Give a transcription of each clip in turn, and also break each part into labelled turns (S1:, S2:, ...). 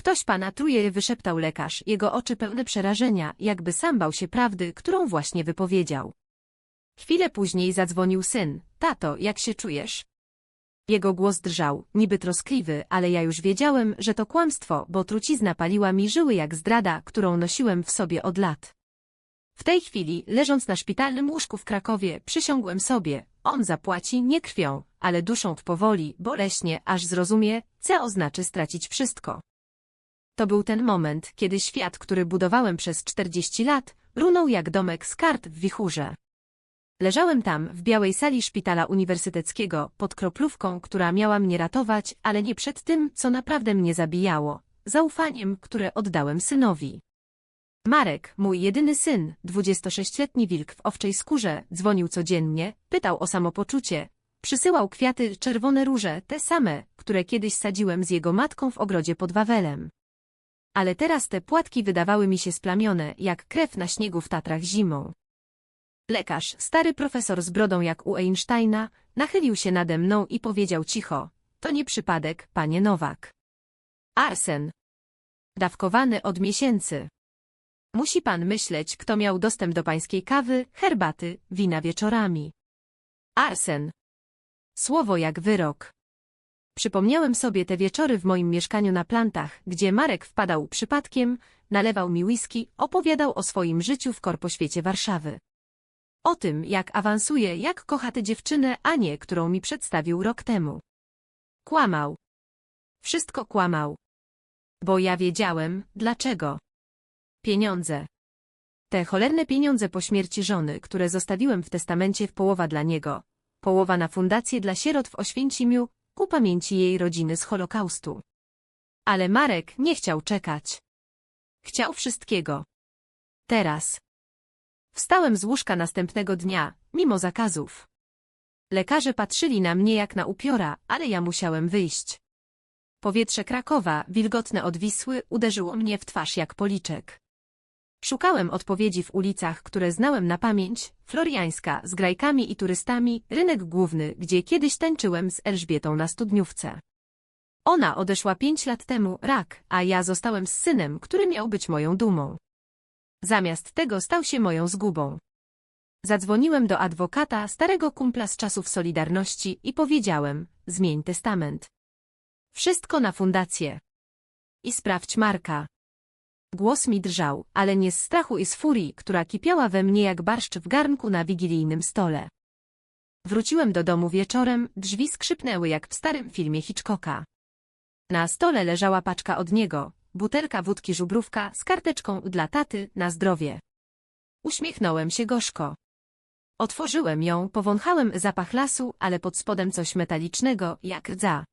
S1: Ktoś pana truje, wyszeptał lekarz, jego oczy pełne przerażenia, jakby sam bał się prawdy, którą właśnie wypowiedział. Chwilę później zadzwonił syn. Tato, jak się czujesz? Jego głos drżał, niby troskliwy, ale ja już wiedziałem, że to kłamstwo, bo trucizna paliła mi żyły jak zdrada, którą nosiłem w sobie od lat. W tej chwili, leżąc na szpitalnym łóżku w Krakowie, przysiągłem sobie, on zapłaci nie krwią, ale duszą powoli, boleśnie, aż zrozumie, co oznaczy stracić wszystko. To był ten moment, kiedy świat, który budowałem przez 40 lat, runął jak domek z kart w wichurze. Leżałem tam, w białej sali szpitala uniwersyteckiego, pod kroplówką, która miała mnie ratować, ale nie przed tym, co naprawdę mnie zabijało, zaufaniem, które oddałem synowi. Marek, mój jedyny syn, 26-letni wilk w owczej skórze, dzwonił codziennie, pytał o samopoczucie, przysyłał kwiaty, czerwone róże, te same, które kiedyś sadziłem z jego matką w ogrodzie pod Wawelem. Ale teraz te płatki wydawały mi się splamione, jak krew na śniegu w Tatrach zimą. Lekarz, stary profesor z brodą jak u Einsteina, nachylił się nade mną i powiedział cicho, to nie przypadek, panie Nowak. Arsen. Dawkowany od miesięcy. Musi pan myśleć, kto miał dostęp do pańskiej kawy, herbaty, wina wieczorami. Arsen. Słowo jak wyrok. Przypomniałem sobie te wieczory w moim mieszkaniu na plantach, gdzie Marek wpadał przypadkiem, nalewał mi whisky, opowiadał o swoim życiu w korpoświecie Warszawy. O tym, jak awansuje, jak kocha tę dziewczynę, a nie, którą mi przedstawił rok temu. Kłamał. Wszystko kłamał. Bo ja wiedziałem, dlaczego. Pieniądze. Te cholerne pieniądze po śmierci żony, które zostawiłem w testamencie w połowa dla niego, połowa na fundację dla sierot w Oświęcimiu, ku pamięci jej rodziny z Holokaustu. Ale Marek nie chciał czekać. Chciał wszystkiego. Teraz. Wstałem z łóżka następnego dnia, mimo zakazów. Lekarze patrzyli na mnie jak na upiora, ale ja musiałem wyjść. Powietrze Krakowa, wilgotne od Wisły, uderzyło mnie w twarz jak policzek. Szukałem odpowiedzi w ulicach, które znałem na pamięć, Floriańska, z grajkami i turystami, rynek główny, gdzie kiedyś tańczyłem z Elżbietą na studniówce. Ona odeszła pięć lat temu, rak, a ja zostałem z synem, który miał być moją dumą. Zamiast tego stał się moją zgubą. Zadzwoniłem do adwokata, starego kumpla z czasów Solidarności i powiedziałem, zmień testament. Wszystko na fundację. I sprawdź Marka. Głos mi drżał, ale nie z strachu i z furii, która kipiała we mnie jak barszcz w garnku na wigilijnym stole. Wróciłem do domu wieczorem, drzwi skrzypnęły jak w starym filmie Hitchcocka. Na stole leżała paczka od niego, butelka wódki żubrówka z karteczką dla taty na zdrowie. Uśmiechnąłem się gorzko. Otworzyłem ją, powąchałem zapach lasu, ale pod spodem coś metalicznego, jak rdza.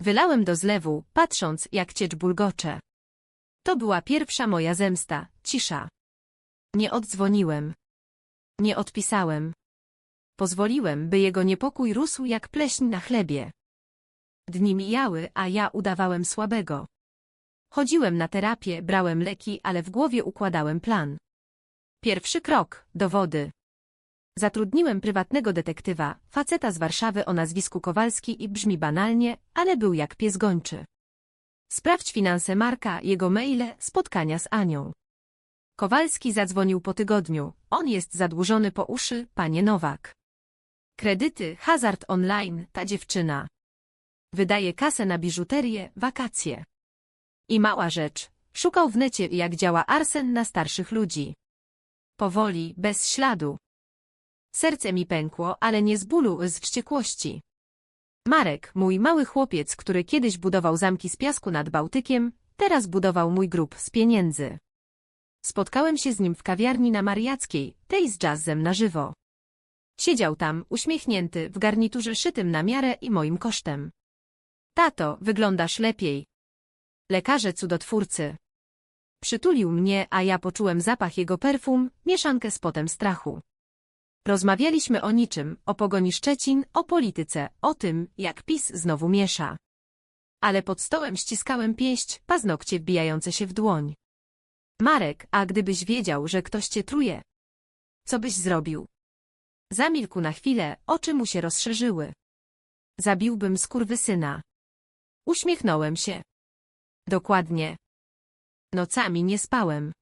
S1: Wylałem do zlewu, patrząc, jak ciecz bulgocze. To była pierwsza moja zemsta, cisza. Nie oddzwoniłem. Nie odpisałem. Pozwoliłem, by jego niepokój rósł jak pleśń na chlebie. Dni mijały, a ja udawałem słabego. Chodziłem na terapię, brałem leki, ale w głowie układałem plan. Pierwszy krok, dowody. Zatrudniłem prywatnego detektywa, faceta z Warszawy o nazwisku Kowalski i brzmi banalnie, ale był jak pies gończy. Sprawdź finanse Marka, jego maile, spotkania z Anią. Kowalski zadzwonił po tygodniu. On jest zadłużony po uszy, panie Nowak. Kredyty, hazard online, ta dziewczyna. Wydaje kasę na biżuterię, wakacje. I mała rzecz. Szukał w necie, jak działa arsen na starszych ludzi. Powoli, bez śladu. Serce mi pękło, ale nie z bólu, z wściekłości. Marek, mój mały chłopiec, który kiedyś budował zamki z piasku nad Bałtykiem, teraz budował mój grób z pieniędzy. Spotkałem się z nim w kawiarni na Mariackiej, tej z jazzem na żywo. Siedział tam, uśmiechnięty, w garniturze szytym na miarę i moim kosztem. Tato, wyglądasz lepiej. Lekarze cudotwórcy. Przytulił mnie, a ja poczułem zapach jego perfum, mieszankę z potem strachu. Rozmawialiśmy o niczym, o pogoni Szczecin, o polityce, o tym, jak PiS znowu miesza. Ale pod stołem ściskałem pięść, paznokcie wbijające się w dłoń. Marek, a gdybyś wiedział, że ktoś cię truje? Co byś zrobił? Zamilkł na chwilę, oczy mu się rozszerzyły. Zabiłbym skurwysyna. Uśmiechnąłem się. Dokładnie. Nocami nie spałem.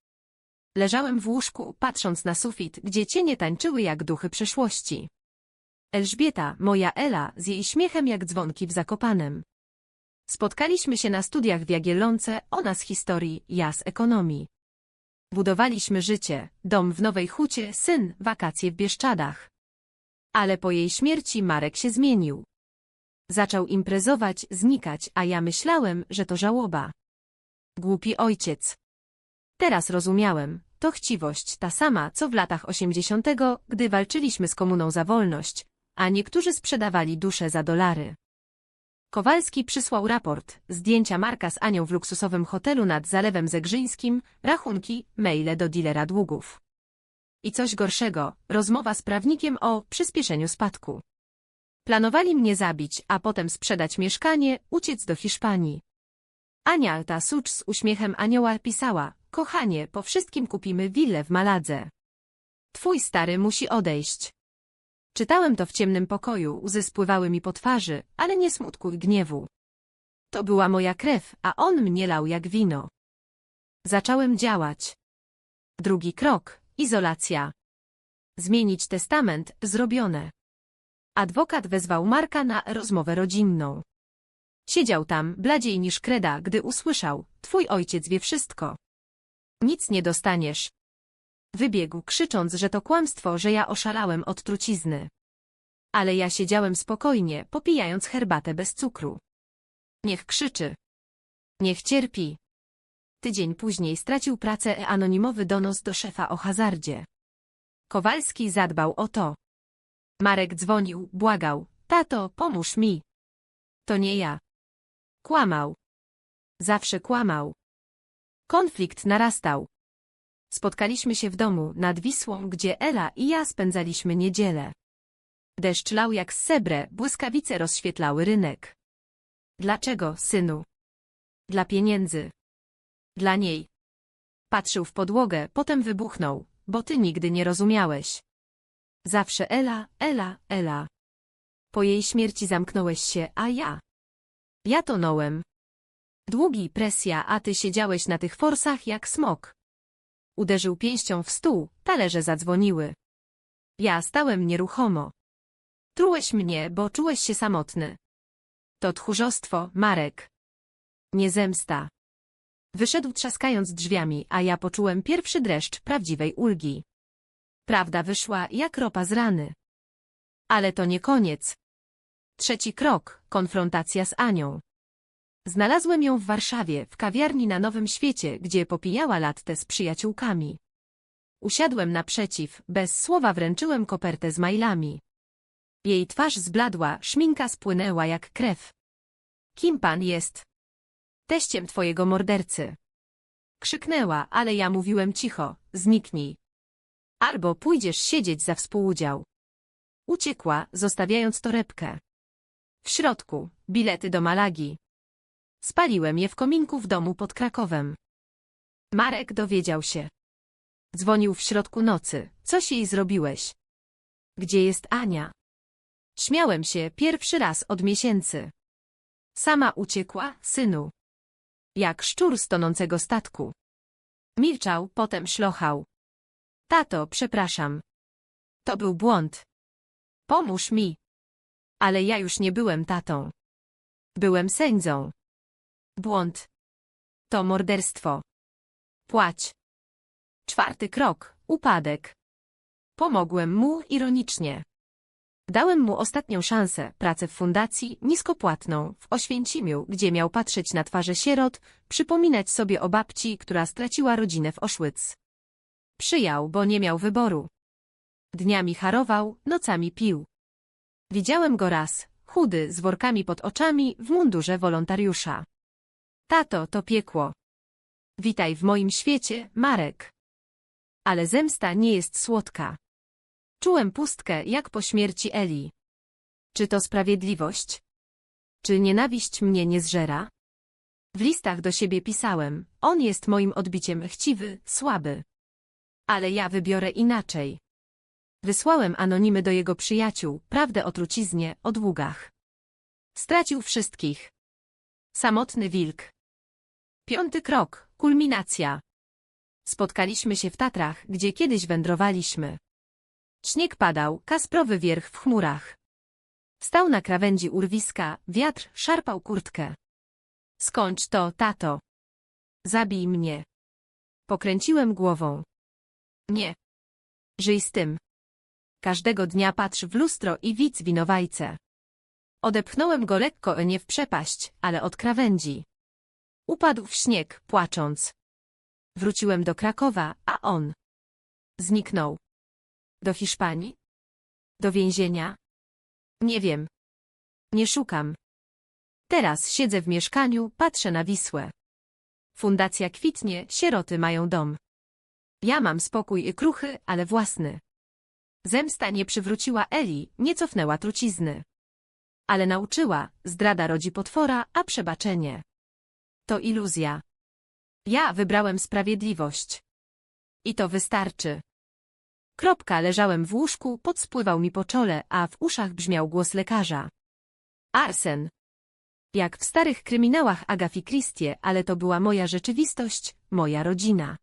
S1: Leżałem w łóżku, patrząc na sufit, gdzie cienie tańczyły jak duchy przeszłości. Elżbieta, moja Ela, z jej śmiechem jak dzwonki w Zakopanem. Spotkaliśmy się na studiach w Jagiellonce, ona z historii, ja z ekonomii. Budowaliśmy życie, dom w Nowej Hucie, syn, wakacje w Bieszczadach. Ale po jej śmierci Marek się zmienił. Zaczął imprezować, znikać, a ja myślałem, że to żałoba. Głupi ojciec. Teraz rozumiałem, to chciwość ta sama, co w latach 80., gdy walczyliśmy z komuną za wolność, a niektórzy sprzedawali duszę za dolary. Kowalski przysłał raport, zdjęcia Marka z Anią w luksusowym hotelu nad Zalewem Zegrzyńskim, rachunki, maile do dilera długów. I coś gorszego, rozmowa z prawnikiem o przyspieszeniu spadku. Planowali mnie zabić, a potem sprzedać mieszkanie, uciec do Hiszpanii. Ania ta sucz z uśmiechem anioła pisała, kochanie, po wszystkim kupimy willę w Maladze. Twój stary musi odejść. Czytałem to w ciemnym pokoju, łzy spływały mi po twarzy, ale nie smutku i gniewu. To była moja krew, a on mnie lał jak wino. Zacząłem działać. Drugi krok, izolacja. Zmienić testament, zrobione. Adwokat wezwał Marka na rozmowę rodzinną. Siedział tam, bladziej niż kreda, gdy usłyszał, twój ojciec wie wszystko. Nic nie dostaniesz. Wybiegł, krzycząc, że to kłamstwo, że ja oszalałem od trucizny. Ale ja siedziałem spokojnie, popijając herbatę bez cukru. Niech krzyczy. Niech cierpi. Tydzień później stracił pracę anonimowy donos do szefa o hazardzie. Kowalski zadbał o to. Marek dzwonił, błagał. Tato, pomóż mi. To nie ja. Kłamał. Zawsze kłamał. Konflikt narastał. Spotkaliśmy się w domu nad Wisłą, gdzie Ela i ja spędzaliśmy niedzielę. Deszcz lał jak z sebre, błyskawice rozświetlały rynek. Dlaczego, synu? Dla pieniędzy. Dla niej. Patrzył w podłogę, potem wybuchnął, bo ty nigdy nie rozumiałeś. Zawsze Ela, Ela, Ela. Po jej śmierci zamknąłeś się, a ja. Ja tonąłem. Długi presja, a ty siedziałeś na tych forsach jak smok. Uderzył pięścią w stół, talerze zadzwoniły. Ja stałem nieruchomo. Trułeś mnie, bo czułeś się samotny. To tchórzostwo, Marek. Nie zemsta. Wyszedł trzaskając drzwiami, a ja poczułem pierwszy dreszcz prawdziwej ulgi. Prawda wyszła jak ropa z rany. Ale to nie koniec. Trzeci krok, konfrontacja z Anią. Znalazłem ją w Warszawie, w kawiarni na Nowym Świecie, gdzie popijała latte z przyjaciółkami. Usiadłem naprzeciw, bez słowa wręczyłem kopertę z mailami. Jej twarz zbladła, szminka spłynęła jak krew. Kim pan jest? Teściem twojego mordercy. Krzyknęła, ale ja mówiłem cicho, zniknij. Albo pójdziesz siedzieć za współudział. Uciekła, zostawiając torebkę. W środku, bilety do Malagi. Spaliłem je w kominku w domu pod Krakowem. Marek dowiedział się. Dzwonił w środku nocy. Coś jej zrobiłeś? Gdzie jest Ania? Śmiałem się pierwszy raz od miesięcy. Sama uciekła, synu. Jak szczur z tonącego statku. Milczał, potem szlochał. Tato, przepraszam. To był błąd. Pomóż mi. Ale ja już nie byłem tatą. Byłem sędzią. Błąd. To morderstwo. Płać. Czwarty krok. Upadek. Pomogłem mu ironicznie. Dałem mu ostatnią szansę, pracę w fundacji, niskopłatną, w Oświęcimiu, gdzie miał patrzeć na twarze sierot, przypominać sobie o babci, która straciła rodzinę w Oszłyc. Przyjął, bo nie miał wyboru. Dniami harował, nocami pił. Widziałem go raz, chudy, z workami pod oczami, w mundurze wolontariusza. Tato, to piekło. Witaj w moim świecie, Marek. Ale zemsta nie jest słodka. Czułem pustkę, jak po śmierci Eli. Czy to sprawiedliwość? Czy nienawiść mnie nie zżera? W listach do siebie pisałem, on jest moim odbiciem chciwy, słaby. Ale ja wybiorę inaczej. Wysłałem anonimy do jego przyjaciół, prawdę o truciznie, o długach. Stracił wszystkich. Samotny wilk. Piąty krok, kulminacja. Spotkaliśmy się w Tatrach, gdzie kiedyś wędrowaliśmy. Śnieg padał, kasprowy wierch w chmurach. Stał na krawędzi urwiska, wiatr szarpał kurtkę. Skończ to, tato. Zabij mnie. Pokręciłem głową. Nie. Żyj z tym. Każdego dnia patrz w lustro i widz winowajcę. Odepchnąłem go lekko nie w przepaść, ale od krawędzi. Upadł w śnieg, płacząc. Wróciłem do Krakowa, a on zniknął. Do Hiszpanii? Do więzienia? Nie wiem. Nie szukam. Teraz siedzę w mieszkaniu, patrzę na Wisłę. Fundacja kwitnie, sieroty mają dom. Ja mam spokój i kruchy, ale własny. Zemsta nie przywróciła Eli, nie cofnęła trucizny. Ale nauczyła, zdrada rodzi potwora, a przebaczenie. To iluzja. Ja wybrałem sprawiedliwość. I to wystarczy. Kropka leżałem w łóżku, podspływał mi po czole, a w uszach brzmiał głos lekarza. Arsen. Jak w starych kryminałach Agafi Christie, ale to była moja rzeczywistość, moja rodzina.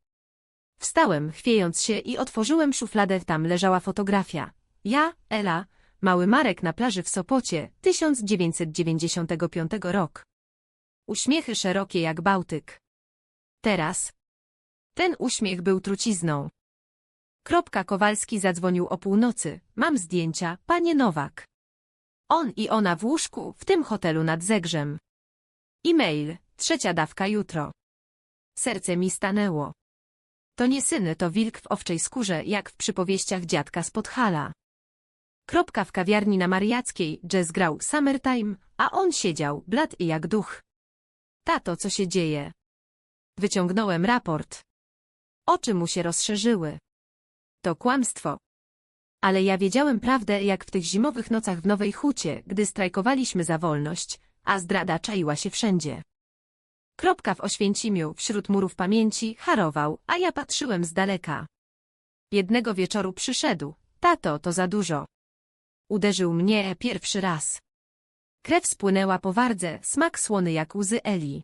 S1: Wstałem, chwiejąc się i otworzyłem szufladę, tam leżała fotografia. Ja, Ela, mały Marek na plaży w Sopocie, 1995 rok. Uśmiechy szerokie jak Bałtyk. Teraz. Ten uśmiech był trucizną. Kropka Kowalski zadzwonił o północy. Mam zdjęcia, panie Nowak. On i ona w łóżku, w tym hotelu nad Zegrzem. E-mail, trzecia dawka jutro. Serce mi stanęło. To nie syny, to wilk w owczej skórze, jak w przypowieściach dziadka z Podhala. Kropka w kawiarni na Mariackiej, jazz grał Summertime, a on siedział, blad i jak duch. Tato, co się dzieje? Wyciągnąłem raport. Oczy mu się rozszerzyły. To kłamstwo. Ale ja wiedziałem prawdę jak w tych zimowych nocach w Nowej Hucie, gdy strajkowaliśmy za wolność, a zdrada czaiła się wszędzie. Kropka w Oświęcimiu, wśród murów pamięci, harował, a ja patrzyłem z daleka. Jednego wieczoru przyszedł. Tato, to za dużo. Uderzył mnie pierwszy raz. Krew spłynęła po wardze, smak słony jak łzy Eli.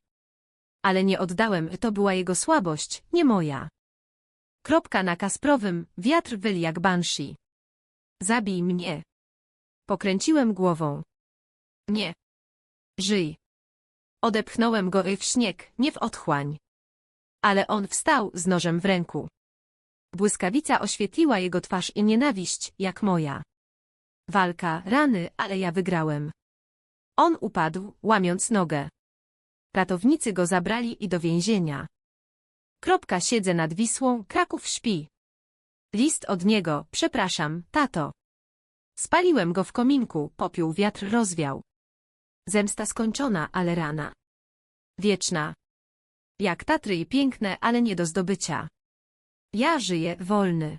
S1: Ale nie oddałem, to była jego słabość, nie moja. Kropka na Kasprowym, wiatr wyli jak banshee. Zabij mnie. Pokręciłem głową. Nie. Żyj. Odepchnąłem go w śnieg, nie w otchłań. Ale on wstał z nożem w ręku. Błyskawica oświetliła jego twarz i nienawiść, jak moja. Walka, rany, ale ja wygrałem. On upadł, łamiąc nogę. Ratownicy go zabrali i do więzienia. Kropka siedzę nad Wisłą, Kraków śpi. List od niego, przepraszam, tato. Spaliłem go w kominku, popiół wiatr rozwiał. Zemsta skończona, ale rana. Wieczna. Jak Tatry i piękne, ale nie do zdobycia. Ja żyję wolny.